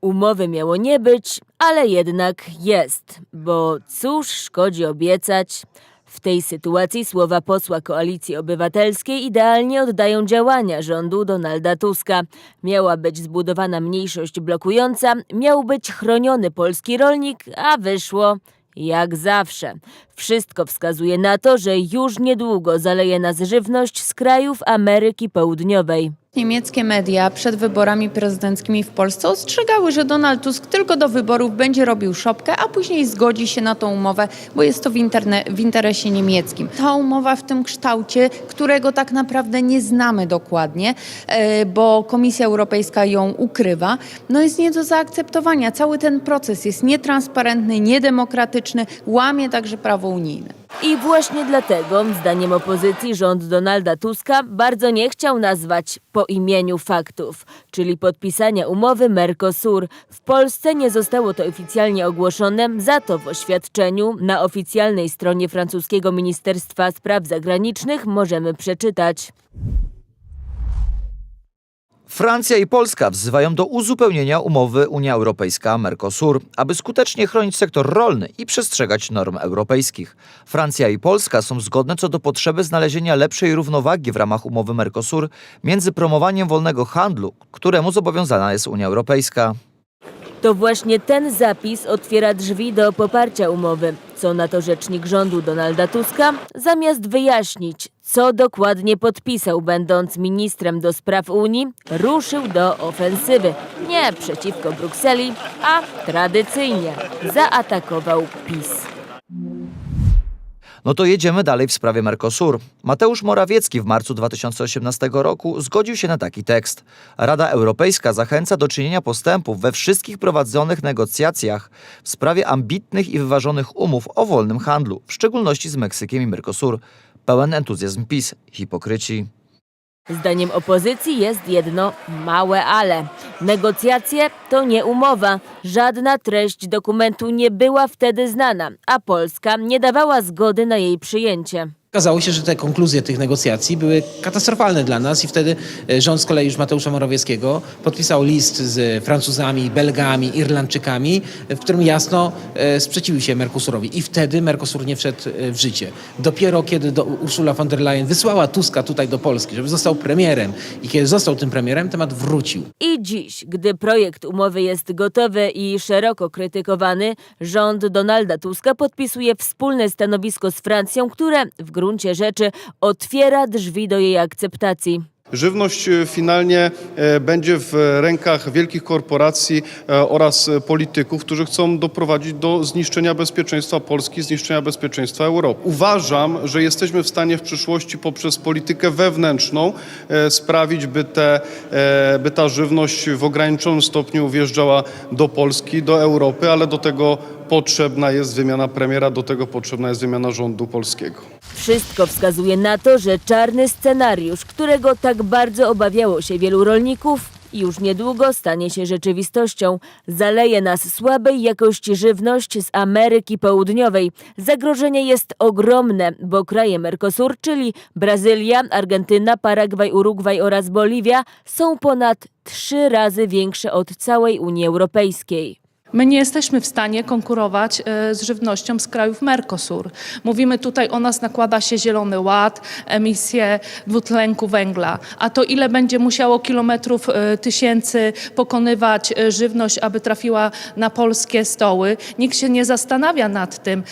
Umowy miało nie być, ale jednak jest, bo cóż szkodzi obiecać? W tej sytuacji słowa posła Koalicji Obywatelskiej idealnie oddają działania rządu Donalda Tuska. Miała być zbudowana mniejszość blokująca, miał być chroniony polski rolnik, a wyszło jak zawsze. Wszystko wskazuje na to, że już niedługo zaleje nas żywność z krajów Ameryki Południowej. Niemieckie media przed wyborami prezydenckimi w Polsce ostrzegały, że Donald Tusk tylko do wyborów będzie robił szopkę, a później zgodzi się na tą umowę, bo jest to w, w interesie niemieckim. Ta umowa w tym kształcie, którego tak naprawdę nie znamy dokładnie, e, bo Komisja Europejska ją ukrywa, no jest nie do zaakceptowania. Cały ten proces jest nietransparentny, niedemokratyczny, łamie także prawo unijne. I właśnie dlatego, zdaniem opozycji, rząd Donalda Tuska bardzo nie chciał nazwać po imieniu faktów, czyli podpisania umowy Mercosur. W Polsce nie zostało to oficjalnie ogłoszone, za to w oświadczeniu na oficjalnej stronie francuskiego Ministerstwa Spraw Zagranicznych możemy przeczytać. Francja i Polska wzywają do uzupełnienia umowy Unia Europejska-Mercosur, aby skutecznie chronić sektor rolny i przestrzegać norm europejskich. Francja i Polska są zgodne co do potrzeby znalezienia lepszej równowagi w ramach umowy Mercosur między promowaniem wolnego handlu, któremu zobowiązana jest Unia Europejska. To właśnie ten zapis otwiera drzwi do poparcia umowy. Co na to rzecznik rządu Donalda Tuska? Zamiast wyjaśnić, co dokładnie podpisał, będąc ministrem do spraw Unii, ruszył do ofensywy. Nie przeciwko Brukseli, a tradycyjnie zaatakował PiS. No to jedziemy dalej w sprawie Mercosur. Mateusz Morawiecki w marcu 2018 roku zgodził się na taki tekst. Rada Europejska zachęca do czynienia postępów we wszystkich prowadzonych negocjacjach w sprawie ambitnych i wyważonych umów o wolnym handlu, w szczególności z Meksykiem i Mercosur. Pełen entuzjazm PiS, hipokryci. Zdaniem opozycji jest jedno małe ale. Negocjacje to nie umowa. Żadna treść dokumentu nie była wtedy znana, a Polska nie dawała zgody na jej przyjęcie. Okazało się, że te konkluzje tych negocjacji były katastrofalne dla nas i wtedy e, rząd z kolei już Mateusza Morawieckiego podpisał list z Francuzami, Belgami, Irlandczykami, w którym jasno e, sprzeciwił się Mercosurowi i wtedy Mercosur nie wszedł e, w życie. Dopiero kiedy do Ursula von der Leyen wysłała Tuska tutaj do Polski, żeby został premierem i kiedy został tym premierem, temat wrócił. I dziś, gdy projekt umowy jest gotowy i szeroko krytykowany, rząd Donalda Tuska podpisuje wspólne stanowisko z Francją, które w gruncie rzeczy otwiera drzwi do jej akceptacji. Żywność e, finalnie e, będzie w rękach wielkich korporacji e, oraz polityków, którzy chcą doprowadzić do zniszczenia bezpieczeństwa Polski, zniszczenia bezpieczeństwa Europy. Uważam, że jesteśmy w stanie w przyszłości poprzez politykę wewnętrzną sprawić, by, te, by ta żywność w ograniczonym stopniu wjeżdżała do Polski, do Europy, ale do tego potrzebna jest wymiana premiera, do tego potrzebna jest wymiana rządu polskiego. Wszystko wskazuje na to, że czarny scenariusz, którego tak bardzo obawiało się wielu rolników, już niedługo stanie się rzeczywistością. Zaleje nas słabej jakości żywność z Ameryki Południowej. Zagrożenie jest ogromne, bo kraje Mercosur, czyli Brazylia, Argentyna, Paragwaj, Urugwaj oraz Boliwia, są ponad trzy razy większe od całej Unii Europejskiej. My nie jesteśmy w stanie konkurować e, z żywnością z krajów Mercosur. Mówimy tutaj, o nas nakłada się Zielony Ład, emisje dwutlenku węgla. A to ile będzie musiało kilometrów e, tysięcy pokonywać e, żywność, aby trafiła na polskie stoły? Nikt się nie zastanawia nad tym,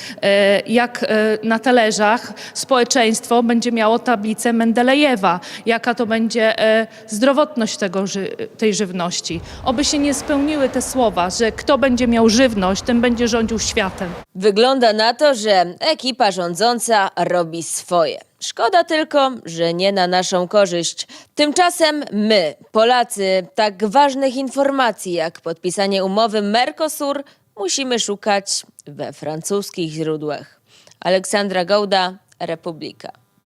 jak na talerzach społeczeństwo będzie miało tablicę Mendelejewa, jaka to będzie zdrowotność tego, tej żywności. Oby się nie spełniły te słowa, że kto będzie miał żywność, ten będzie rządził światem. Wygląda na to, że ekipa rządząca robi swoje. Szkoda tylko, że nie na naszą korzyść. Tymczasem my, Polacy, tak ważnych informacji jak podpisanie umowy Mercosur musimy szukać we francuskich źródłach. Aleksandra Gołda, Republika.